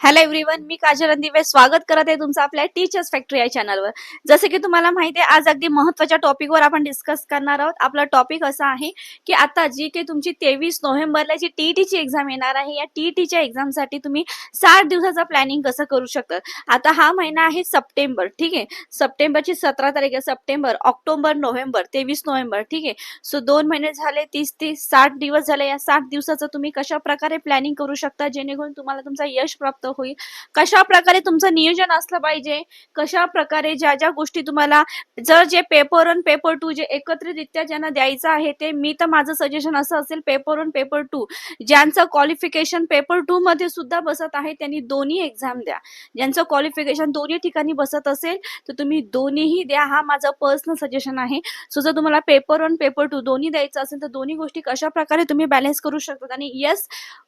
Hello everyone मी काजल दिवे स्वागत करत आहे तुमचं आपल्या टीचर्स फॅक्टरी या चॅनलवर जसं की तुम्हाला माहिती आहे आज अगदी महत्त्वाच्या टॉपिकवर आपण डिस्कस करणार आहोत. आपला टॉपिक असा आहे की आता जी काही तुमची तेवीस नोव्हेंबरला जी टी टीची एक्झाम येणार आहे या टी टीच्या एक्झामसाठी तुम्ही साठ दिवसाचं प्लॅनिंग कसं करू शकता? आता हा महिना आहे सप्टेंबर ठीक आहे? सप्टेंबरची सतरा तारीख आहे सप्टेंबर ऑक्टोबर नोव्हेंबर तेवीस नोव्हेंबर ठीक आहे? सो दोन महिने झाले तीस तीस साठ दिवस झाले. या साठ दिवसाचं तुम्ही कशा प्रकारे प्लॅनिंग करू शकता? जेणेकरून तुम्हाला तुमचा यश प्राप्त होईल? कशा प्रकारे तुमचं नियोजन असलं पाहिजे? कशा प्रकारे ज्या ज्या गोष्टी तुम्हाला जर जे पेपर वन पेपर टू जे एकत्रितरित्या ज्यांना द्यायचं आहे ते मी तर माझं सजेशन असं असेल पेपर वन पेपर टू ज्यांचं क्वालिफिकेशन पेपर टू मध्ये सुद्धा बसत आहे त्यांनी दोन्ही एक्झाम द्या. ज्यांचं क्वालिफिकेशन दोन्ही ठिकाणी बसत असेल तर तुम्ही दोन्हीही द्या. हा माझा पर्सनल सजेशन आहे. सो जर तुम्हाला पेपर वन पेपर टू दोन्ही द्यायचं असेल तर दोन्ही गोष्टी कशा प्रकारे तुम्ही बॅलन्स करू शकता आणि येस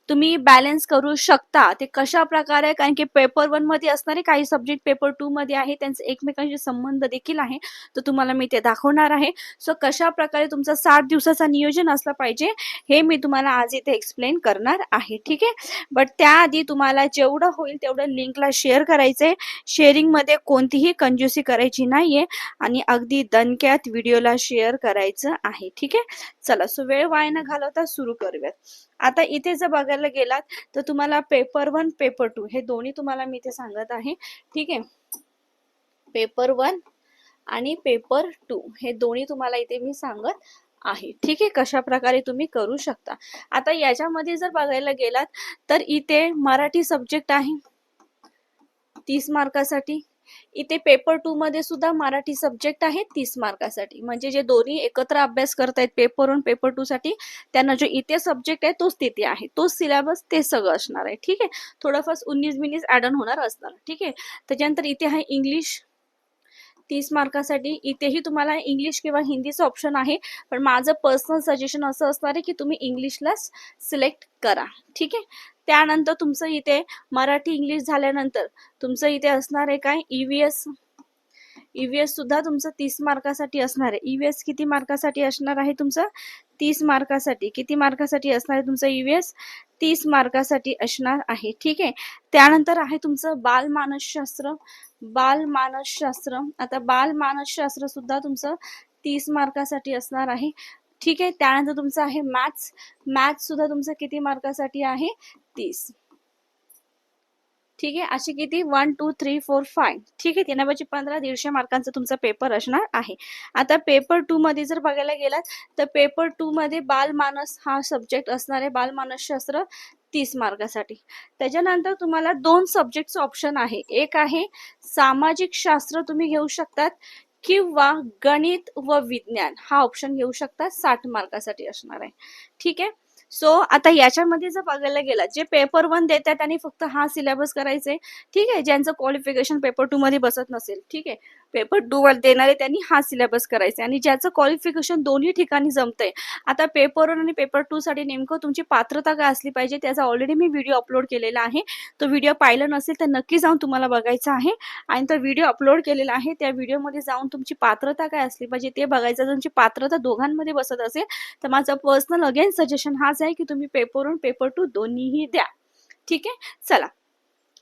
तुम्ही बॅलन्स करू शकता. ते कशा प्रकारे कारण की पेपर वनमध्ये असणारे काही सब्जेक्ट पेपर टू मध्ये आहे त्यांचे एकमेकांशी संबंध देखील आहे. तर तुम्हाला मी ते दाखवणार आहे. सो कशा प्रकारे तुमचा साठ दिवसाचा नियोजन असलं पाहिजे हे मी तुम्हाला आज इथे एक्सप्लेन करणार आहे. ठीक आहे? बट त्याआधी तुम्हाला जेवढं होईल तेवढं लिंकला शेअर करायचंय. शेअरिंगमध्ये कोणतीही कंजूसी करायची नाहीये आणि अगदी दणक्यात व्हिडिओला शेअर करायचं आहे. ठीक आहे? चला सो वेळ वाया न घालवता सुरू करूयात. आता इथे जर बघायला गेलात तर तुम्हाला पेपर वन पेपर टू हे दोन्ही तुम्हाला मी इथे सांगत आहे. ठीक आहे? पेपर वन आणि पेपर टू हे दोन्ही तुम्हाला इथे मी सांगत आहे. ठीक आहे? कशा प्रकारे तुम्ही करू शकता. आता याच्यामध्ये जर बघायला गेलात तर इथे मराठी सब्जेक्ट आहे. तीस मार्कासाठी इथे पेपर टू मध्ये सुद्धा मराठी सब्जेक्ट आहे तीस मार्कासाठी. म्हणजे जे दोन्ही एकत्र अभ्यास करतायत पेपर वन पेपर टू साठी त्यांना जो इथे सब्जेक्ट आहे तोच तिथे आहे. तोच सिलेबस ते सगळं असणार आहे. ठीक आहे? थोडंफार उन्नीस मिनिस ऍड ऑन होणार असणार. ठीक आहे? त्याच्यानंतर इथे आहे इंग्लिश तीस मार्कासाठी इथेही तुम्हाला इंग्लिश किंवा हिंदीचं ऑप्शन आहे. पण माझं पर्सनल सजेशन असं असणार आहे की तुम्ही इंग्लिशलाच सिलेक्ट करा. ठीक आहे? त्यानंतर तुमचं इथे मराठी इंग्लिश झाल्यानंतर तुमचं इथे असणार आहे काय? ई व्ही ईव्हीएस ईव्हीएस सुद्धा तुमचं तीस मार्कासाठी असणार आहे. ईव्हीएस किती मार्कासाठी असणार आहे तुमचं? तीस मार्कासाठी. किती मार्कासाठी असणार आहे तुमचं ईव्हीएस तीस मार्कासाठी असणार आहे. ठीक आहे? त्यानंतर आहे तुमचं बालमानसशास्त्र. बाल मानसशास्त्र आता बाल मानसशास्त्र सुद्धा तुमचं तीस मार्कासाठी असणार आहे. ठीक आहे त्यानंतर तुमचं आहे मॅथ्स मॅथ्स सुद्धा तुमचं किती मार्कासाठी आहे? तीस. ठीक आहे अशी किती? One two three four five ठीक आहे त्याच्यापाशी पंधरा दीडशे मार्कांचा तुमचा पेपर असणार आहे. आता पेपर टू मध्ये जर बघायला गेलात तर पेपर टू मध्ये बालमानस हा सब्जेक्ट असणार आहे. बालमानसशास्त्र तीस मार्कासाठी त्याच्यानंतर तुम्हाला दोन सब्जेक्टचं ऑप्शन आहे. एक आहे सामाजिक शास्त्र तुम्ही घेऊ शकतात किंवा गणित व विज्ञान. हा ऑप्शन घेऊ शकता साठ मार्कासाठी असणार आहे. ठीक आहे? सो आता याच्यामध्ये जर बघायला गेला जे पेपर वन देतात त्यांनी फक्त हा सिलेबस करायचे ठीक आहे ज्यांचं क्वालिफिकेशन पेपर टू मध्ये बसत नसेल ठीक आहे पेपर टू वर देणारे त्यांनी हा सिलेबस करायचा आणि ज्याचं क्वालिफिकेशन दोन्ही ठिकाणी जमतंय. आता पेपर वन आणि पेपर टू साठी नेमकं तुमची पात्रता काय असली पाहिजे त्याचा ऑलरेडी मी व्हिडिओ अपलोड केलेला आहे. तो व्हिडिओ पाहिला नसेल तर नक्की जाऊन तुम्हाला बघायचा आहे. आणि तो व्हिडिओ अपलोड केलेला आहे त्या व्हिडिओमध्ये जाऊन तुमची पात्रता काय असली पाहिजे ते बघायचं. तुमची पात्रता दोघांमध्ये बसत असेल तर माझं पर्सनल अगेन सजेशन हाच आहे की तुम्ही पेपर वन पेपर टू दोन्हीही द्या. ठीक आहे? चला.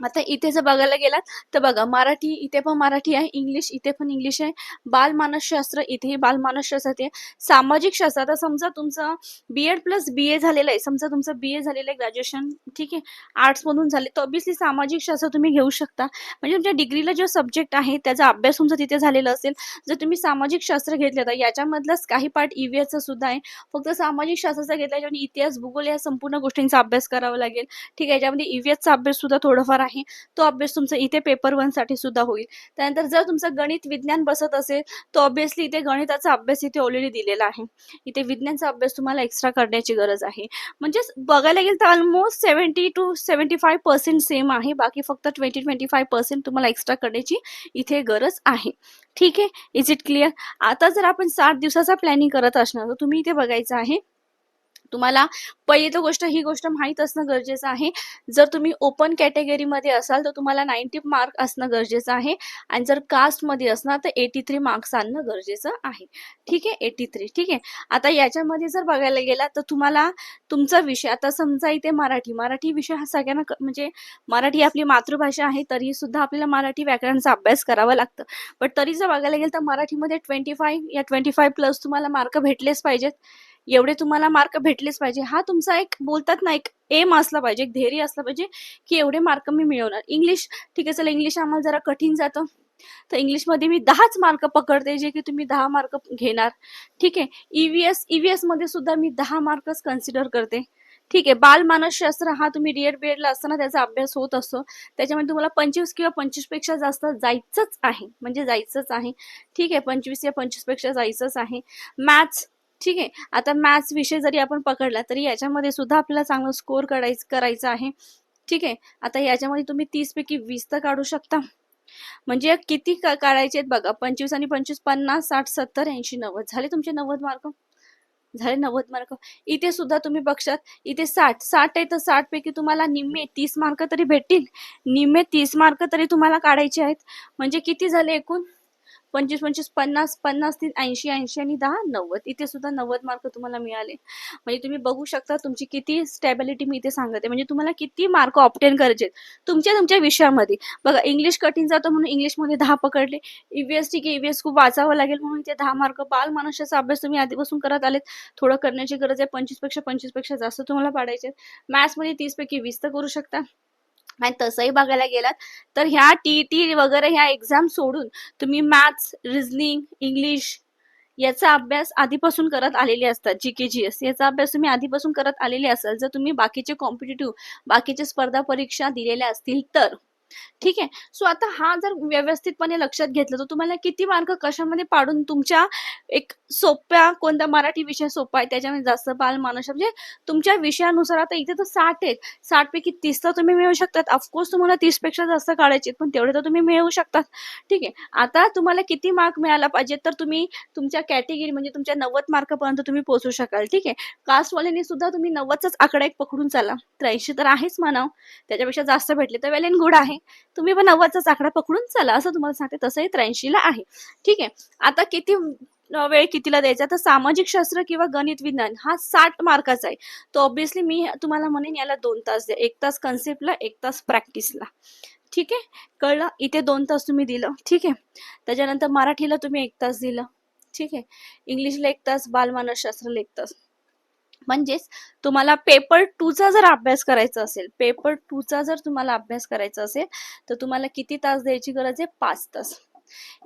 आता इथे जर बघायला गेलात तर बघा मराठी इथे पण मराठी आहे इंग्लिश इथे पण इंग्लिश आहे बालमानसशास्त्र इथेही बालमानसशास्त्र आहे. सामाजिक शास्त्र आता समजा तुमचं बी एड प्लस बी ए झालेलं आहे समजा तुमचं बी ए झालेलं आहे ग्रॅज्युएशन ठीक आहे आर्ट्समधून झाले तर ऑब्विसली सामाजिक शास्त्र तुम्ही घेऊ शकता. म्हणजे तुमच्या डिग्रीला जो सब्जेक्ट आहे त्याचा अभ्यास तुमचा तिथे झालेला असेल जर तुम्ही सामाजिक शास्त्र घेतलं तर याच्यामधलाच काही पार्ट ईव्हीएसचा सुद्धा आहे. फक्त सामाजिक शास्त्राचा घेतला आणि इतिहास भूगोल या संपूर्ण गोष्टींचा अभ्यास करावा लागेल. ठीक आहे याच्यामध्ये ईव्हीएसचा अभ्यास सुद्धा थोडंफार आहे तो अभ्यास तुमचा इथे पेपर वनसाठी सुद्धा होईल. त्यानंतर जर तुमचं गणित विज्ञान बसत असेल तर ऑब्विसली इथे गणिताचा अभ्यास इथे ऑलरेडी दिलेला आहे. इथे विज्ञानचा अभ्यास तुम्हाला एक्स्ट्रा करण्याची गरज आहे. म्हणजे बघायला गेलं तर almost seventy two seventy five percent same आहे बाकी फक्त ट्वेंटी ट्वेंटी फाय पर्सेंट तुम्हाला एक्स्ट्रा करण्याची इथे गरज आहे. ठीक आहे? इज इट क्लिअर आता जर आपण सात दिवसाचा प्लॅनिंग करत असणार तर तुम्ही इथे बघायचं आहे तुम्हाला पहिली तर गोष्ट ही गोष्ट माहीत असणं गरजेचं आहे. जर तुम्ही ओपन कॅटेगरीमध्ये असाल तर तुम्हाला नाईन्टी मार्क असणं गरजेचं आहे. आणि जर कास्टमध्ये असणार तर एटी थ्री मार्क्स आणणं गरजेचं आहे. ठीक आहे? एटी थ्री ठीक आहे? आता याच्यामध्ये जर बघायला गेला तर तुम्हाला तुमचा विषय आता समजा इथे मराठी मराठी विषय हा सगळ्यांना म्हणजे मराठी आपली मातृभाषा आहे तरी सुद्धा आपल्याला मराठी व्याकरणाचा अभ्यास करावा लागतं. पण तरी जर बघायला गेलं तर मराठीमध्ये ट्वेंटी फाईव्ह या ट्वेंटी फाईव्ह प्लस तुम्हाला मार्क भेटलेच पाहिजेत. एवढे तुम्हाला मार्क भेटलेच पाहिजे. हा तुमचा एक बोलतात ना एक एम असला पाहिजे एक धैर्य असलं पाहिजे की एवढे मार्क मी मिळवणार. इंग्लिश ठीक आहे चला इंग्लिश आम्हाला जरा कठीण जातं. तर इंग्लिशमध्ये मी दहाच मार्क पकडते जे की तुम्ही दहा मार्क घेणार. ठीक आहे ईव्हीएस ईव्हीएसमध्ये सुद्धा मी दहा मार्कच कन्सिडर करते. ठीक आहे बालमानसशास्त्र हा तुम्ही डीएड बी एडला असताना त्याचा अभ्यास होत असतो. त्याच्यामध्ये तुम्हाला पंचवीस किंवा पंचवीसपेक्षा जास्त जायचंच आहे. म्हणजे जायचंच आहे. ठीक आहे पंचवीस या पंचवीसपेक्षा जायचंच आहे. मॅथ्स ठीक आहे. आता मॅथ्स विषय जरी आपण पकडला तरी याच्यामध्ये सुद्धा आपल्याला चांगलं स्कोअर करायचं करायचं आहे. ठीक आहे. आता याच्यामध्ये तुम्ही तीसपैकी वीस तर काढू शकता. म्हणजे किती काढायचे आहेत बघा पंचवीस आणि पंचवीस पन्नास साठ सत्तर ऐंशी नव्वद. झाले तुमचे नव्वद मार्क झाले नव्वद मार्क इथे सुद्धा तुम्ही बघशात इथे साठ. साठ आहे तर साठ पैकी तुम्हाला निम्मे तीस मार्क तरी भेटतील. निम्मे तीस मार्क तरी तुम्हाला काढायचे आहेत. म्हणजे किती झाले एकूण? पंचवीस पंचवीस पन्नास पन्नास तीन ऐंशी ऐंशी आणि दहा नव्वद. इथे सुद्धा नव्वद मार्क तुम्हाला मिळाले. म्हणजे तुम्ही बघू शकता तुमची किती स्टॅबिलिटी मी इथे सांगते. म्हणजे तुम्हाला किती मार्क ऑप्टेन करायचे आहेत तुमच्या तुमच्या विषयामध्ये. बघा इंग्लिश कठीण जातं म्हणून इंग्लिशमध्ये दहा पकडले. ईव्हीएस ठीक आहे ईव्हीएस खूप वाचावं लागेल म्हणून इथे दहा मार्क बाल मनुष्याचा अभ्यास तुम्ही आधीपासून करत आलेत. थोडं करण्याची गरज आहे. पंचवीसपेक्षा पंचवीसपेक्षा पंचवीसपेक्षा जास्त तुम्हाला पाडायचे मॅथ्समध्ये तीसपैकी वीस तर करू शकता. आणि तसंही बघायला गेलात तर ह्या टी टी वगैरे ह्या एक्झाम सोडून तुम्ही मॅथ्स रिझनिंग इंग्लिश याचा अभ्यास आधीपासून करत आलेले असतात जी के जी एस याचा अभ्यास तुम्ही आधीपासून करत आलेले असाल जर तुम्ही बाकीचे कॉम्पिटेटिव्ह बाकीचे स्पर्धा परीक्षा दिलेल्या असतील तर. ठीक आहे? सो आता हा जर व्यवस्थितपणे लक्षात घेतलं तर तुम्हाला किती मार्क कशामध्ये पाडून तुमच्या एक सोप्या कोणता मराठी विषय सोपा आहे त्याच्यामध्ये जास्त बाल मानस म्हणजे तुमच्या विषयानुसार आता इथे तर साठ आहेत. साठ पैकी तीस तर तुम्ही मिळू शकतात. ऑफकोर्स तुम्हाला तीसपेक्षा जास्त काढायचे पण तेवढे तर तुम्ही मिळवू शकतात. ठीक आहे? आता तुम्हाला किती मार्क मिळाला पाहिजे तर तुम्ही तुमच्या कॅटेगरी म्हणजे तुमच्या नव्वद मार्कापर्यंत तुम्ही पोहोचू शकाल. ठीक आहे? कास्टवाल्यांनी सुद्धा तुम्ही नव्वदचाच आकडा एक पकडून चाला. त्र्याऐंशी तर आहेच म्हणाव. त्याच्यापेक्षा जास्त भेटले तर वेल अँड गुड आहे. तुम्ही पण नव्वदचाच आकडा पकडून चला असं तुम्हाला सांगते तसंही त्र्याऐंशीला आहे. ठीक आहे आता किती वेळ कितीला द्यायचा? तर सामाजिक शास्त्र किंवा गणित विज्ञान हा साठ मार्काचा आहे. तो ऑब्विसली मी तुम्हाला म्हणेन याला दोन तास द्या. एक तास कन्सेप्टला एक तास प्रॅक्टिसला ठीक आहे? कळलं? इथे दोन तास तुम्ही दिलं. ठीक आहे? त्याच्यानंतर मराठीला तुम्ही एक तास दिलं. ठीक आहे? इंग्लिशला एक तास बालमानसशास्त्राला एक तास. म्हणजेच तुम्हाला पेपर टूचा जर अभ्यास करायचा असेल पेपर टूचा जर तुम्हाला अभ्यास करायचा असेल तर तुम्हाला किती तास द्यायची गरज आहे? पाच तास.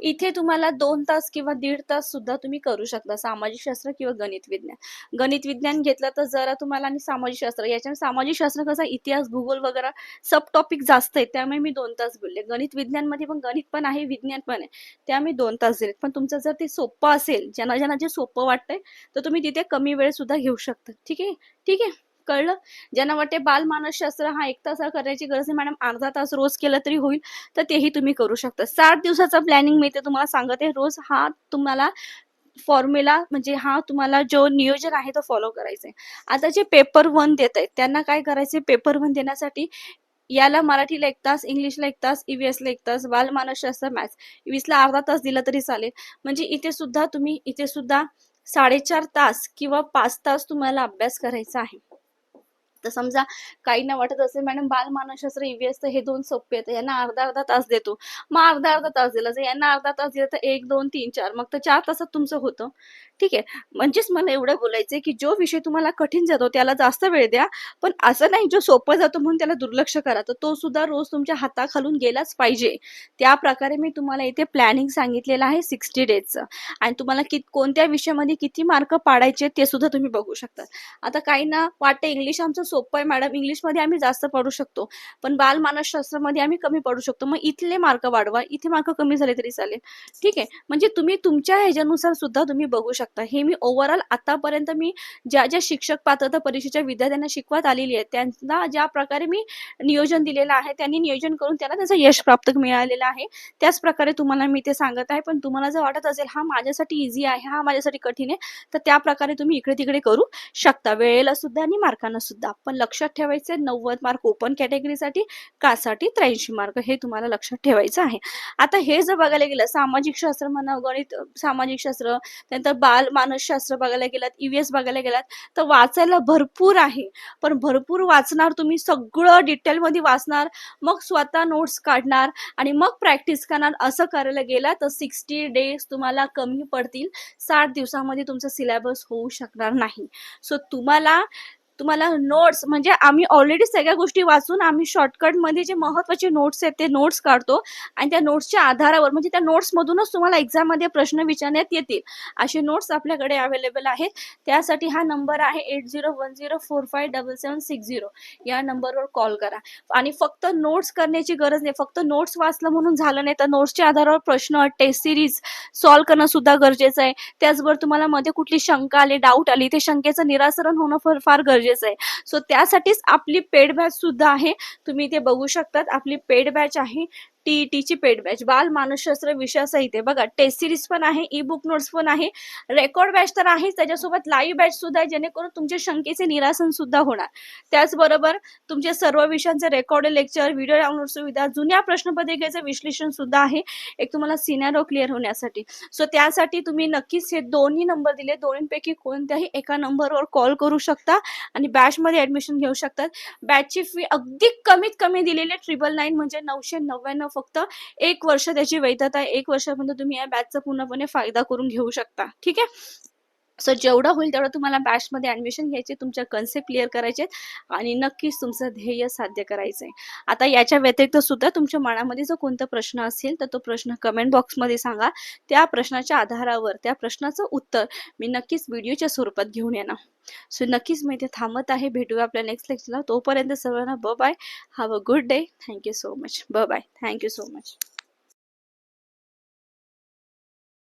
इथे तुम्हाला दोन तास किंवा दीड तास सुद्धा तुम्ही करू शकता सामाजिक शास्त्र किंवा गणित विज्ञान. गणित विज्ञान घेतलं तर जरा तुम्हाला आणि सामाजिक शास्त्र याच्यामध्ये सामाजिक शास्त्र कसं इतिहास भूगोल वगैरे सब टॉपिक जास्त आहे त्यामुळे मी दोन तास बोलले. गणित विज्ञानमध्ये पण गणित पण आहे विज्ञान पण आहे त्यामुळे दोन तास दिलेत. पण तुमचं जर ते सोपं असेल ज्यांना ज्यांना जे सोपं वाटतंय तर तुम्ही तिथे कमी वेळ सुद्धा घेऊ शकता. ठीक आहे? ठीक आहे? कळलं? ज्यांना वाटते बालमानसशास्त्र हा एक तास करायची गरज नाही मॅडम अर्धा तास रोज केलं तरी होईल तर तेही तुम्ही करू शकता. सात दिवसाचा प्लॅनिंग मी ते तुम्हाला सांगत आहे रोज हा तुम्हाला फॉर्म्युला म्हणजे हा तुम्हाला जो नियोजन आहे तो फॉलो करायचा आहे. आता जे पेपर वन देत आहेत त्यांना काय करायचे पेपर वन देण्यासाठी याला मराठीला एक तास इंग्लिशला एक तास ईव्हीएसला एक तास बालमानसशास्त्र मॅथ्स ईव्हीएसला अर्धा तास दिला तरी चालेल. म्हणजे इथे सुद्धा तुम्ही इथे सुद्धा साडेचार तास किंवा पाच तास तुम्हाला अभ्यास करायचा आहे. तर समजा काहींना वाटत असेल मॅडम बाल मानसशास्त्र ईव्हीएस तर हे दोन सोपे आहेत यांना अर्धा अर्धा तास देतो. मग अर्धा अर्धा तास दिला जर यांना अर्धा तास दिला तर एक दोन तीन चार मग तर चार तासात तुमचं होतं. ठीक आहे. म्हणजेच मला एवढं बोलायचं आहे की जो विषय तुम्हाला कठीण जातो त्याला जास्त वेळ द्या. पण असं नाही जो सोपं जातो म्हणून त्याला दुर्लक्ष करा. तर तो सुद्धा रोज तुमच्या हाताखालून गेलाच पाहिजे. त्या प्रकारे मी तुम्हाला इथे प्लॅनिंग सांगितलेलं आहे सिक्स्टी डेजचं आणि तुम्हाला कि कोणत्या विषयामध्ये किती मार्क पाडायचे ते सुद्धा तुम्ही बघू शकता. आता काही ना वाटतं इंग्लिश आमचं सोपं आहे मॅडम इंग्लिशमध्ये आम्ही जास्त पडू शकतो. पण बालमानसशास्त्रामध्ये आम्ही कमी पडू शकतो. मग इथले मार्क वाढवा. इथे मार्क कमी झाले तरी चालेल. ठीक आहे. म्हणजे तुम्ही तुमच्या ह्याच्यानुसार सुद्धा तुम्ही बघू शकता. शकता. हे मी ओव्हरऑल आतापर्यंत मी ज्या ज्या शिक्षक पात्रता परीक्षेच्या विद्यार्थ्यांना शिकवत आलेली आहे त्यांना ज्या प्रकारे मी नियोजन दिलेलं आहे त्यांनी नियोजन करून त्यांना त्याचं यश प्राप्त मिळालेलं आहे. त्याच प्रकारे तुम्हाला मी ते सांगत आहे पण तुम्हाला जर वाटत असेल हा माझ्यासाठी इझी आहे हा माझ्यासाठी कठीण आहे तर त्या प्रकारे तुम्ही इकडे तिकडे करू शकता. वेळेला सुद्धा आणि मार्कांना सुद्धा. पण लक्षात ठेवायचे नव्वद मार्क ओपन कॅटेगरीसाठी कासाठी त्र्याऐंशी मार्क हे तुम्हाला लक्षात ठेवायचं आहे. आता हे जर बघायला गेलं सामाजिक शास्त्र म्हणा गणित सामाजिक शास्त्र त्यानंतर बाल मानसशास्त्र बघायला गेलात ईव्हीएस बघायला गेलात तर वाचायला भरपूर आहे. पण भरपूर वाचणार तुम्ही सगळं डिटेलमध्ये वाचणार मग स्वतः नोट्स काढणार आणि मग प्रॅक्टिस करणार असं करायला गेला तर सिक्स्टी डेज तुम्हाला कमी पडतील. साठ दिवसामध्ये तुमचं सिलेबस होऊ शकणार नाही. सो तुम्हाला तुम्हाला नोट्स म्हणजे आम्ही ऑलरेडी सगळ्या गोष्टी वाचून आम्ही शॉर्टकटमध्ये जे महत्त्वाचे नोट्स आहेत ते नोट्स काढतो आणि त्या नोट्सच्या आधारावर म्हणजे त्या नोट्समधूनच तुम्हाला एक्झाममध्ये प्रश्न विचारण्यात येतील. असे नोट्स आपल्याकडे अवेलेबल आहेत. त्यासाठी हा नंबर आहे eight zero one zero four five double seven six zero या नंबरवर कॉल करा. आणि फक्त नोट्स करण्याची गरज नाही. फक्त नोट्स वाचलं म्हणून झालं नाही तर नोट्सच्या आधारावर प्रश्न टेस्ट सिरीज सॉल्व करणं सुद्धा गरजेचं आहे. त्याचबरोबर तुम्हाला मध्ये कुठली शंका आली डाऊट आली ते शंकेचं निरासरण होणं फार फार गरजेचं आहे. सो त्यासाठीच आपली पेड बॅच सुद्धा आहे. तुम्ही ते बघू शकतात. आपली पेड बॅच आहे. टीईटीची पेड बॅच. बाल मानसशास्त्र विषयासहित बघा टेस्ट सिरीज पण आहे ई बुक नोट्स पण आहे. रेकॉर्ड बॅच तर आहेच. त्याच्यासोबत लाईव्ह बॅच सुद्धा आहे जेणेकरून तुमच्या शंकेचे निरासन सुद्धा होणार. त्याचबरोबर तुमचे सर्व विषयांचे रेकॉर्ड लेक्चर व्हिडिओ डाउनलोड सुविधा जुन्या प्रश्नपत्रिकेचं विश्लेषण सुद्धा आहे. एक तुम्हाला सिनेरो क्लिअर होण्यासाठी. सो त्यासाठी तुम्ही नक्कीच हे दोन्ही नंबर दिले. दोन्हीपैकी कोणत्याही एका नंबरवर कॉल करू शकता आणि बॅचमध्ये ऍडमिशन घेऊ शकतात बॅचची फी अगदी कमीत कमी दिलेली ट्रिपल नाईन म्हणजे नऊशे नव्याण्णव फक्त एक वर्ष त्याची वैधता आहे एक वर्षापर्यंत तुम्ही या बॅचचा पूर्णपणे फायदा करून घेऊ शकता. ठीक आहे? सो जेवढं होईल तेवढं तुम्हाला बॅचमध्ये ॲडमिशन घ्यायचे तुमच्या कन्सेप्ट क्लिअर करायचे आणि नक्कीच तुमचं ध्येय साध्य करायचं आहे. आता याच्या व्यतिरिक्त सुद्धा तुमच्या मनामध्ये जो कोणता प्रश्न असेल तर तो प्रश्न कमेंट बॉक्समध्ये सांगा. त्या प्रश्नाच्या आधारावर त्या प्रश्नाचं उत्तर मी नक्कीच व्हिडिओच्या स्वरूपात घेऊन येणार. सो नक्कीच मी इथे थांबत आहे. भेटूया आपल्या नेक्स्ट लेक्चरला तोपर्यंत सर्वांना ब bye have a good day thank you so much ब bye thank you so much